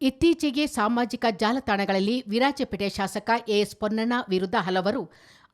ಇತ್ತೀಚೆಗೆ ಸಾಮಾಜಿಕ ಜಾಲತಾಣಗಳಲ್ಲಿ ವಿರಾಜಪೇಟೆ ಶಾಸಕ ಎಎಸ್ ಪೊನ್ನಣ್ಣ ವಿರುದ್ಧ ಹಲವರು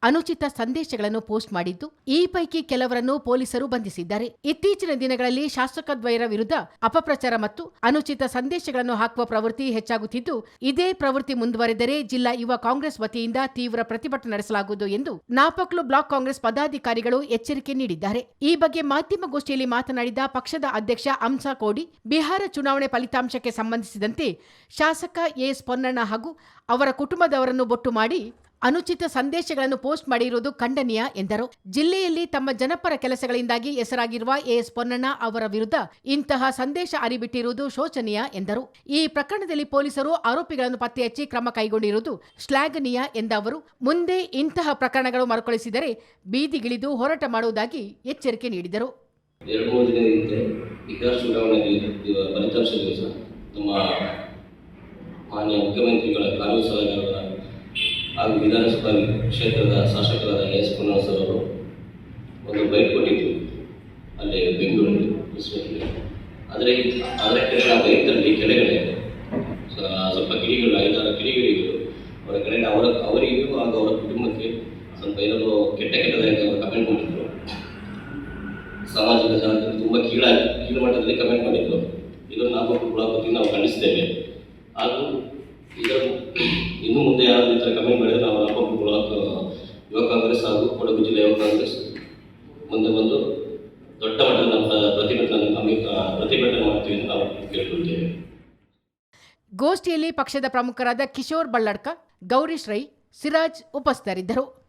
ಅನುಚಿತ ಸಂದೇಶಗಳನ್ನು ಪೋಸ್ಟ್ ಮಾಡಿದ್ದು, ಈ ಪೈಕಿ ಕೆಲವರನ್ನು ಪೊಲೀಸರು ಬಂಧಿಸಿದ್ದಾರೆ. ಇತ್ತೀಚಿನ ದಿನಗಳಲ್ಲಿ ಶಾಸಕದ್ವಯರ ವಿರುದ್ಧ ಅಪಪ್ರಚಾರ ಮತ್ತು ಅನುಚಿತ ಸಂದೇಶಗಳನ್ನು ಹಾಕುವ ಪ್ರವೃತ್ತಿ ಹೆಚ್ಚಾಗುತ್ತಿದ್ದು, ಇದೇ ಪ್ರವೃತ್ತಿ ಮುಂದುವರೆದರೆ ಜಿಲ್ಲಾ ಯುವ ಕಾಂಗ್ರೆಸ್ ವತಿಯಿಂದ ತೀವ್ರ ಪ್ರತಿಭಟನೆ ನಡೆಸಲಾಗುವುದು ಎಂದು ನಾಪಕ್ಲು ಬ್ಲಾಕ್ ಕಾಂಗ್ರೆಸ್ ಪದಾಧಿಕಾರಿಗಳು ಎಚ್ಚರಿಕೆ ನೀಡಿದ್ದಾರೆ. ಈ ಬಗ್ಗೆ ಮಾಧ್ಯಮಗೋಷ್ಠಿಯಲ್ಲಿ ಮಾತನಾಡಿದ ಪಕ್ಷದ ಅಧ್ಯಕ್ಷ ಅಂಸಾ ಕೋಡಿ, ಬಿಹಾರ ಚುನಾವಣೆ ಫಲಿತಾಂಶಕ್ಕೆ ಸಂಬಂಧಿಸಿದಂತೆ ಶಾಸಕ ಎಸ್ ಪೊನ್ನಣ್ಣ ಹಾಗೂ ಅವರ ಕುಟುಂಬದವರನ್ನು ಬೊಟ್ಟು ಮಾಡಿ ಅನುಚಿತ ಸಂದೇಶಗಳನ್ನು ಪೋಸ್ಟ್ ಮಾಡಿರುವುದು ಖಂಡನೀಯ, ಎಂದರು. ಜಿಲ್ಲೆಯಲ್ಲಿ ತಮ್ಮ ಜನಪರ ಕೆಲಸಗಳಿಂದಾಗಿ ಹೆಸರಾಗಿರುವ ಎಎಸ್ ಪೊನ್ನಣ್ಣ ಅವರ ವಿರುದ್ಧ ಇಂತಹ ಸಂದೇಶ ಅರಿಬಿಟ್ಟಿರುವುದು ಶೋಚನೀಯ, ಎಂದರು. ಈ ಪ್ರಕರಣದಲ್ಲಿ ಪೊಲೀಸರು ಆರೋಪಿಗಳನ್ನು ಪತ್ತೆ ಹಚ್ಚಿ ಕ್ರಮ ಕೈಗೊಂಡಿರುವುದು ಶ್ಲಾಘನೀಯ ಎಂದ ಅವರು ಮುಂದೆ ಇಂತಹ ಪ್ರಕರಣಗಳು ಮರುಕಳಿಸಿದರೆ ಬೀದಿಗಿಳಿದು ಹೋರಾಟ ಮಾಡುವುದಾಗಿ ಎಚ್ಚರಿಕೆ ನೀಡಿದರು. ಮುಖ್ಯಮಂತ್ರಿಗಳ ಹಾಗೂ ವಿಧಾನಸಭಾ ಕ್ಷೇತ್ರದ ಶಾಸಕರಾದ ಎಸ್ ಪುನರ್ಸರ್ ಅವರು ಒಂದು ಬೈಕ್ ಕೊಟ್ಟಿದ್ದು ಅಲ್ಲಿ ಬೆಂಗಳೂರಲ್ಲಿ ಆದರೆ ಅದರ ಕೆಳಗೆ ಆ ಬೈಕ್ನಲ್ಲಿ ಕೆಳಗಡೆ ಸ್ವಲ್ಪ ಕಿಡಿಗಳು, ಐದಾರು ಕಿಡಿಗಳಿಗಳು ಅವರ ಕೆಳಗಡೆ ಅವರ, ಅವರಿಗೂ ಹಾಗೂ ಅವರ ಕುಟುಂಬಕ್ಕೆ ಸ್ವಲ್ಪ ಏನಾದರೂ ಕೆಟ್ಟ ಕೆಟ್ಟದಾಗಿ ಅವರು ಕಮೆಂಟ್ ಮಾಡಿದ್ರು. ಸಾಮಾಜಿಕ ಜಾಲತಾಣದಲ್ಲಿ ತುಂಬ ಕೀಳಾಗಿ ಕೀಳು ಮಟ್ಟದಲ್ಲಿ ಕಮೆಂಟ್ ಮಾಡಿದ್ರು. ಇದನ್ನು ನಾವು ಕುಳಪತಿ ನಾವು ಖಂಡಿಸ್ತೇವೆ ಹಾಗೂ ಇದರ ಇನ್ನು ಮುಂದೆ ಯಾರು ಈ ಥರ ಮಾಡಿದ್ರೆ ನಾವು ಬ್ಲಾಕ್ ಯುವ ಕಾಂಗ್ರೆಸ್ ಹಾಗೂ ಕೊಡಗು ಜಿಲ್ಲೆ ಯುವ ಕಾಂಗ್ರೆಸ್ ಮುಂದೆ ಬಂದು ದೊಡ್ಡ ಮಟ್ಟದ ನಮ್ಮ ಪ್ರತಿಭಟನೆ ನಮಗೆ ಪ್ರತಿಭಟನೆ ಮಾಡ್ತೀವಿ ಅಂತ ನಾವು ಕೇಳ್ಕೊಳ್ತೇವೆ. ಗೋಷ್ಠಿಯಲ್ಲಿ ಪಕ್ಷದ ಪ್ರಮುಖರಾದ ಕಿಶೋರ್ ಬಳ್ಳಡ್ಕ ಗೌರೀಶ್ ರೈ, ಸಿರಾಜ್ ಉಪಸ್ಥಿತರಿದ್ದರು.